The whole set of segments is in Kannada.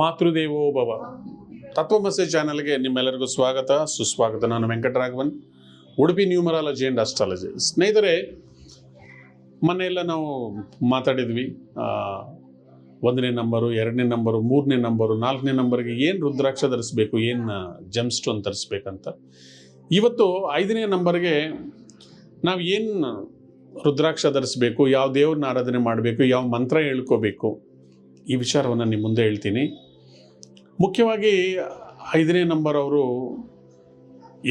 ಮಾತೃದೇವೋ ಭವ. ತತ್ವಮಸೆ ಚಾನಲ್ಗೆ ನಿಮ್ಮೆಲ್ಲರಿಗೂ ಸ್ವಾಗತ. ಸುಸ್ವಾಗತ. ನಾನು Venkataraghavan. Udupi numerology and astrology. ಸ್ನೇಹಿತರೆ ಮೊನ್ನೆಲ್ಲ ನಾವು ಮಾತಾಡಿದ್ವಿ. ಒಂದನೇ ನಂಬರು, ಎರಡನೇ ನಂಬರು, ಮೂರನೇ ನಂಬರು, ನಾಲ್ಕನೇ ನಂಬರ್ಗೆ ಏನು ರುದ್ರಾಕ್ಷ ಧರಿಸ್ಬೇಕು, ಏನು ಜಮ್ ಸ್ಟೋನ್ ಧರಿಸ್ಬೇಕಂತ ಇವತ್ತು ಐದನೇ ನಂಬರ್ಗೆ ನಾವು ಏನು ರುದ್ರಾಕ್ಷ ಧರಿಸ್ಬೇಕು, ಯಾವ ದೇವ್ರನ್ನ ಆರಾಧನೆ ಮಾಡಬೇಕು, ಯಾವ ಮಂತ್ರ ಹೇಳ್ಕೋಬೇಕು, ಈ ವಿಚಾರವನ್ನು ನಿಮ್ಮ ಮುಂದೆ ಹೇಳ್ತೀನಿ. ಮುಖ್ಯವಾಗಿ ಐದನೇ ನಂಬರ್ ಅವರು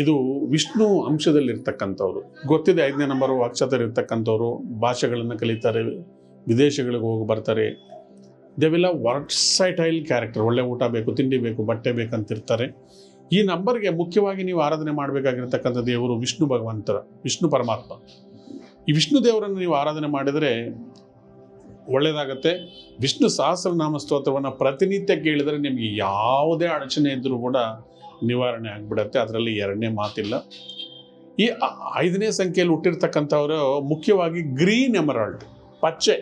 ಇದು ವಿಷ್ಣು ಅಂಶದಲ್ಲಿರ್ತಕ್ಕಂಥವ್ರು. ಗೊತ್ತಿದೆ ಐದನೇ ನಂಬರು ಅಕ್ಷತರಿರ್ತಕ್ಕಂಥವ್ರು ಭಾಷೆಗಳನ್ನು ಕಲಿತಾರೆ, ವಿದೇಶಗಳಿಗೆ ಹೋಗಿ ಬರ್ತಾರೆ. ದೇವೆಲ್ಲ ವರ್ಸೈಟೈಲ್ ಕ್ಯಾರೆಕ್ಟರ್ ಒಳ್ಳೆ ಊಟ ಬೇಕು, ತಿಂಡಿ ಬೇಕು, ಬಟ್ಟೆ ಬೇಕಂತಿರ್ತಾರೆ ಈ ನಂಬರ್ಗೆ ಮುಖ್ಯವಾಗಿ ನೀವು ಆರಾಧನೆ ಮಾಡಬೇಕಾಗಿರ್ತಕ್ಕಂಥ ದೇವರು ವಿಷ್ಣು ಭಗವಂತರ, ವಿಷ್ಣು ಪರಮಾತ್ಮ. ಈ ವಿಷ್ಣು ದೇವರನ್ನು ನೀವು ಆರಾಧನೆ ಮಾಡಿದರೆ ಒಳ್ಳೆಯದಾಗತ್ತೆ ವಿಷ್ಣು ಸಹಸ್ರನಾಮ ಸ್ತೋತ್ರವನ್ನು ಪ್ರತಿನಿತ್ಯ ಕೇಳಿದರೆ ನಿಮಗೆ ಯಾವುದೇ ಅಡಚಣೆ ಇದ್ದರೂ ಕೂಡ ನಿವಾರಣೆ ಆಗಿಬಿಡತ್ತೆ. ಅದರಲ್ಲಿ ಎರಡನೇ ಮಾತಿಲ್ಲ. ಈ ಐದನೇ ಸಂಖ್ಯೆಯಲ್ಲಿ ಹುಟ್ಟಿರ್ತಕ್ಕಂಥವರು ಮುಖ್ಯವಾಗಿ ಗ್ರೀನ್ ಎಮರಾಲ್ಡ್, ಪಚ್ಚೆ.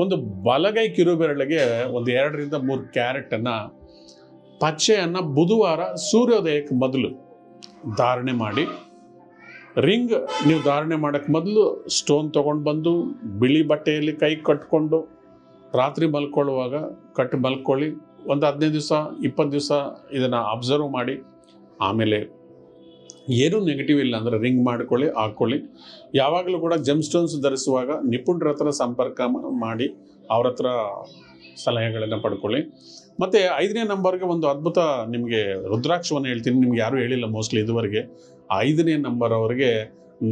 ಒಂದು ಬಲಗೈ ಕಿರುಬೆರಳಿಗೆ ಒಂದು ಎರಡರಿಂದ ಮೂರು ಕ್ಯಾರೆಟನ್ನು ಪಚ್ಚೆಯನ್ನು ಬುಧವಾರ ಸೂರ್ಯೋದಯಕ್ಕೆ ಮೊದಲು ಧಾರಣೆ ಮಾಡಿ ರಿಂಗ್ ನೀವು ಧಾರಣೆ ಮಾಡೋಕ್ಕೆ ಮೊದಲು ಸ್ಟೋನ್ ತೊಗೊಂಡು ಬಂದು ಬಿಳಿ ಬಟ್ಟೆಯಲ್ಲಿ ಕೈ ಕಟ್ಕೊಂಡು ರಾತ್ರಿ ಮಲ್ಕೊಳ್ಳುವಾಗ ಕಟ್ಟು ಮಲ್ಕೊಳ್ಳಿ, ಒಂದು ಹದಿನೈದು ದಿವಸ, ಇಪ್ಪತ್ತು ದಿವಸ ಇದನ್ನು ಅಬ್ಸರ್ವ್ ಮಾಡಿ, ಆಮೇಲೆ ಏನೂ ನೆಗೆಟಿವ್ ಇಲ್ಲ ಅಂದರೆ ರಿಂಗ್ ಮಾಡ್ಕೊಳ್ಳಿ ಹಾಕ್ಕೊಳ್ಳಿ ಯಾವಾಗಲೂ ಕೂಡ ಜಮ್ ಸ್ಟೋನ್ಸ್ ಧರಿಸುವಾಗ ನಿಪುಣರ ಹತ್ರ ಸಂಪರ್ಕ ಮಾಡಿ ಅವ್ರ ಹತ್ರ ಸಲಹೆಗಳನ್ನು ಪಡ್ಕೊಳ್ಳಿ. ಮತ್ತು ಐದನೇ ನಂಬರ್ಗೆ ಒಂದು ಅದ್ಭುತ ನಿಮಗೆ ರುದ್ರಾಕ್ಷವನ್ನು ಹೇಳ್ತೀನಿ. ನಿಮ್ಗೆ ಯಾರೂ ಹೇಳಿಲ್ಲ ಮೋಸ್ಟ್ಲಿ ಇದುವರೆಗೆ. ಐದನೇ ನಂಬರ್ ಅವರಿಗೆ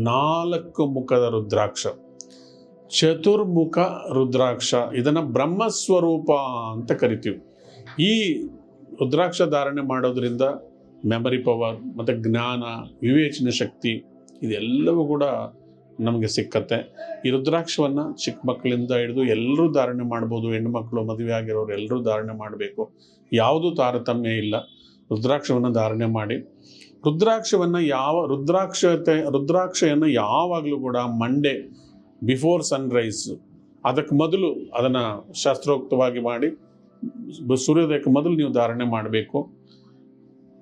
ನಾಲ್ಕು ಮುಖದ ರುದ್ರಾಕ್ಷ, ಚತುರ್ಮುಖ ರುದ್ರಾಕ್ಷ, ಇದನ್ನು ಬ್ರಹ್ಮಸ್ವರೂಪ ಅಂತ ಕರಿತೀವಿ. ಈ ರುದ್ರಾಕ್ಷ ಧಾರಣೆ ಮಾಡೋದ್ರಿಂದ ಮೆಮರಿ ಪವರ್ ಮತ್ತು ಜ್ಞಾನ, ವಿವೇಚನೆ ಶಕ್ತಿ ಇದೆಲ್ಲವೂ ಕೂಡ ನಮಗೆ ಸಿಕ್ಕತ್ತೆ. ಈ ರುದ್ರಾಕ್ಷವನ್ನು ಚಿಕ್ಕ ಮಕ್ಕಳಿಂದ ಹಿಡಿದು ಎಲ್ಲರೂ ಧಾರಣೆ ಮಾಡ್ಬೋದು ಹೆಣ್ಣುಮಕ್ಕಳು ಮದುವೆ ಆಗಿರೋರು ಎಲ್ಲರೂ ಧಾರಣೆ ಮಾಡಬೇಕು. ಯಾವುದೂ ತಾರತಮ್ಯ ಇಲ್ಲ. ರುದ್ರಾಕ್ಷವನ್ನು ಧಾರಣೆ ಮಾಡಿ. ರುದ್ರಾಕ್ಷವನ್ನು ಯಾವ, ರುದ್ರಾಕ್ಷತೆ, ರುದ್ರಾಕ್ಷೆಯನ್ನು ಯಾವಾಗಲೂ ಕೂಡ ಮಂಡೆ, ಬಿಫೋರ್ ಸನ್ರೈಸ್ ಅದಕ್ಕೆ ಮೊದಲು ಅದನ್ನು ಶಾಸ್ತ್ರೋಕ್ತವಾಗಿ ಮಾಡಿ, ಸೂರ್ಯೋದಯಕ್ಕೆ ಮೊದಲು ನೀವು ಧಾರಣೆ ಮಾಡಬೇಕು.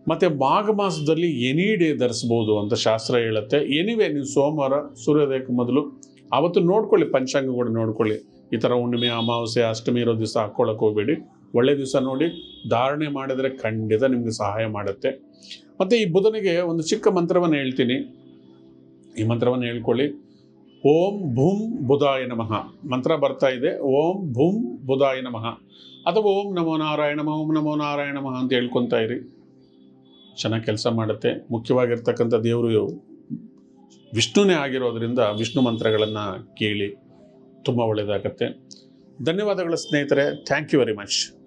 ಮತ್ತು ಮಾಘ ಮಾಸದಲ್ಲಿ ಎನಿ ಡೇ ಧರಿಸ್ಬೋದು ಅಂತ ಶಾಸ್ತ್ರ ಹೇಳುತ್ತೆ. ಎನಿವೆ ನೀವು ಸೋಮವಾರ ಸೂರ್ಯೋದಯಕ್ಕೆ ಮೊದಲು ಅವತ್ತು ನೋಡ್ಕೊಳ್ಳಿ, ಪಂಚಾಂಗ ಕೂಡ ನೋಡ್ಕೊಳ್ಳಿ. ಈ ಥರ ಹುಣ್ಣಿಮೆ, ಅಮಾವಾಸ್ಯೆ, ಅಷ್ಟಮಿ ಇರೋ ದಿವಸ ಹಾಕ್ಕೊಳ್ಳೋಕೆ ಹೋಗಬೇಡಿ. ಒಳ್ಳೆ ದಿವಸ ನೋಡಿ, ಧಾರಣೆ ಮಾಡಿದರೆ ಖಂಡಿತ ನಿಮಗೆ ಸಹಾಯ ಮಾಡುತ್ತೆ. ಮತ್ತು ಈ ಬುಧನಿಗೆ ಒಂದು ಚಿಕ್ಕ ಮಂತ್ರವನ್ನು ಹೇಳ್ತೀನಿ. ಈ ಮಂತ್ರವನ್ನು ಹೇಳ್ಕೊಳ್ಳಿ. ಓಂ ಭೂಂ ಬುಧಾಯ ನಮಃ. ಮಂತ್ರ ಬರ್ತಾ ಇದೆ. ಓಂ ಭೂಂ ಬುಧಾಯ ನಮಃ. ಅಥವಾ ಓಂ ನಮೋ ನಾರಾಯಣ, ಓಂ ನಮೋ ನಾರಾಯಣ ಮಹ ಅಂತ ಹೇಳ್ಕೊತಾ ಇರಿ. ಚೆನ್ನಾಗಿ ಕೆಲಸ ಮಾಡುತ್ತೆ. ಮುಖ್ಯವಾಗಿರ್ತಕ್ಕಂಥ ದೇವರು ವಿಷ್ಣುನೇ ಆಗಿರೋದ್ರಿಂದ ವಿಷ್ಣು ಮಂತ್ರಗಳನ್ನು ಕೇಳಿ ತುಂಬ ಒಳ್ಳೆಯದಾಗತ್ತೆ ಧನ್ಯವಾದಗಳು ಸ್ನೇಹಿತರೆ. Thank you very much